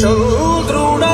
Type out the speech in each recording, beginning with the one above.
చంద్రుడా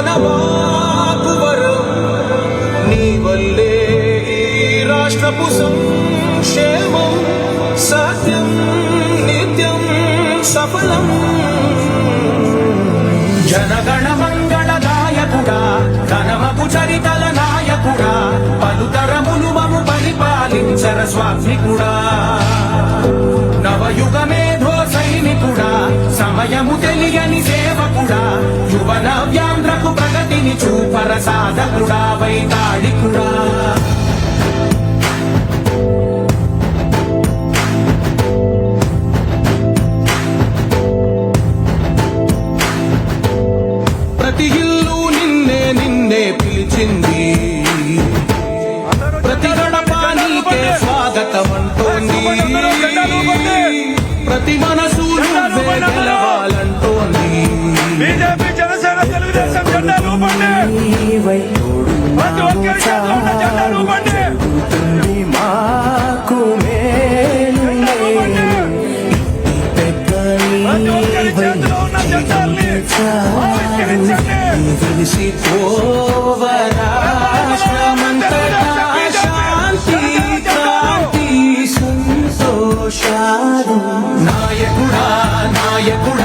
ఘనవాకు వరం. నీ వల్లే ఈ రాష్ట్రపు సంక్షేమం సత్యం నిత్యం సఫలం. జనగణ మంగళదాయకుడా ఘనమపు చరితల నాయకుడా పలుతరములు మము పరిపాలించర స్వాత్మికుడా. నవయుగమే సైనికుడా సమయము తెలియని సేవకుడా యువన చూపర సాధకుడావైనా శాంతి కాంతి సంతోషాలు నాయకుడా నాయకుడా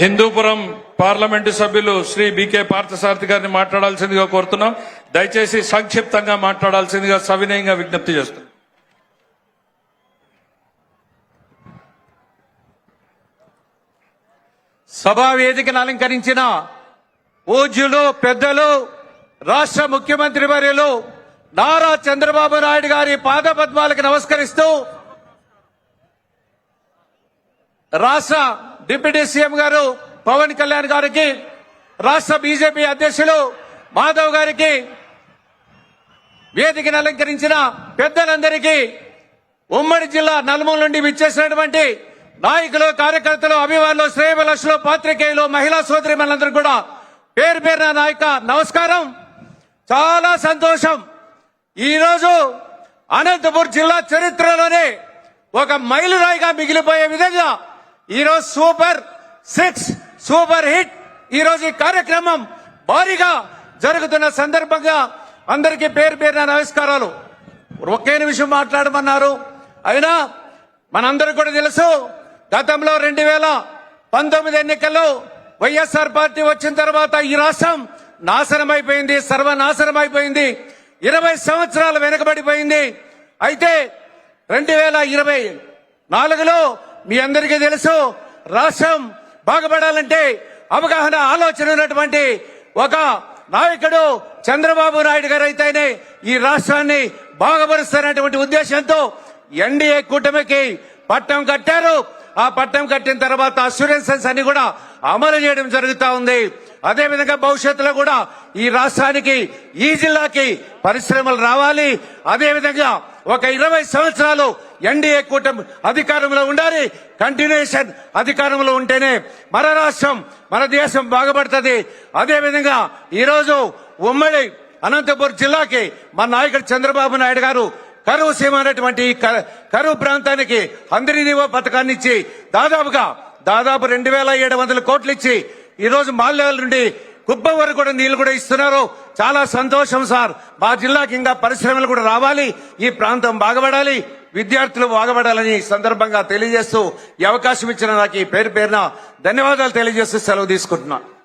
హిందూపురం పార్లమెంటు సభ్యులు శ్రీ బికే పార్థసారథి గారిని మాట్లాడాల్సిందిగా కోరుతున్నాం. దయచేసి సంక్షిప్తంగా మాట్లాడాల్సిందిగా సవినయంగా విజ్ఞప్తి చేస్తున్నాం. సభా వేదికను అలంకరించిన పూజ్యులు పెద్దలు రాష్ట్ర ముఖ్యమంత్రి వర్యులు నారా చంద్రబాబు నాయుడు గారి పాదపద్మాలకు నమస్కరిస్తూ రాష్ట్ర డిప్యూటీ సీఎం గారు పవన్ కళ్యాణ్ గారికి రాష్ట్ర బీజేపీ అధ్యక్షులు మాధవ్ గారికి వేదికను అలంకరించిన పెద్దలందరికీ ఉమ్మడి జిల్లా నలుమూల నుండి విచ్చేసినటువంటి నాయకులు కార్యకర్తలు అభిమానులు శ్రేయభిలాషులు పాత్రికేయులు మహిళా సోదరి మనందరూ కూడా పేరు పేరున నాయక నమస్కారం. చాలా సంతోషం. ఈరోజు అనంతపూర్ జిల్లా చరిత్రలోనే ఒక మైలురాయిగా మిగిలిపోయే విధంగా ఈరోజు సూపర్ సిక్స్ సూపర్ హిట్ ఈరోజు ఈ కార్యక్రమం భారీగా జరుగుతున్న సందర్భంగా అందరికీ పేరు పేరున నమస్కారాలు. ఒకే నిమిషం మాట్లాడమన్నారు. అయినా మనందరూ కూడా తెలుసు గతంలో రెండు వేల పంతొమ్మిది ఎన్నికల్లో వైఎస్ఆర్ పార్టీ వచ్చిన తర్వాత ఈ రాష్ట్రం నాశనం అయిపోయింది సర్వనాశనం అయిపోయింది ఇరవై సంవత్సరాలు వెనుకబడిపోయింది. అయితే రెండు వేల ఇరవై నాలుగులో మీ అందరికీ తెలుసు రాష్ట్రం బాగుపడాలంటే అవగాహన ఆలోచన ఉన్నటువంటి ఒక నాయకుడు చంద్రబాబు నాయుడు గారు అయితేనే ఈ రాష్ట్రాన్ని బాగుపరుస్తారనేటువంటి ఉద్దేశంతో ఎన్డీఏ కూటమికి పట్టం కట్టారు. ఆ పట్టం కట్టిన తర్వాత అస్యూరెన్సెస్ అన్ని కూడా అమలు చేయడం జరుగుతా ఉంది. అదే విధంగా భవిష్యత్తులో కూడా ఈ రాష్ట్రానికి ఈ జిల్లాకి పరిశ్రమలు రావాలి. అదే విధంగా ఒక ఇరవై సంవత్సరాలు ఎన్డీఏ కూటమి అధికారంలో ఉండాలి. కంటిన్యూషన్ అధికారంలో ఉంటేనే మన రాష్ట్రం మన దేశం బాగుపడుతుంది. అదేవిధంగా ఈరోజు ఉమ్మడి అనంతపురం జిల్లాకి మన నాయకుడు చంద్రబాబు నాయుడు గారు కరువు సీమ అనేటువంటి క- కరువు ప్రాంతానికి అందరినీవో పథకాన్ని ఇచ్చి దాదాపుగా దాదాపు రెండు వేల ఏడు వందల కోట్లు ఇచ్చి ఈ రోజు మాల్యాల నుండి కుప్ప వరకు కూడా నీళ్ళు కూడా ఇస్తున్నారు. చాలా సంతోషం సార్. మా జిల్లాకి ఇంకా పరిశ్రమలు కూడా రావాలి. ఈ ప్రాంతం బాగుపడాలి. విద్యార్థులు బాగుపడాలని సందర్భంగా తెలియజేస్తూ ఈ అవకాశం ఇచ్చిన నాకు ఈ పేరు పేరున ధన్యవాదాలు తెలియజేస్తూ సెలవు తీసుకుంటున్నాను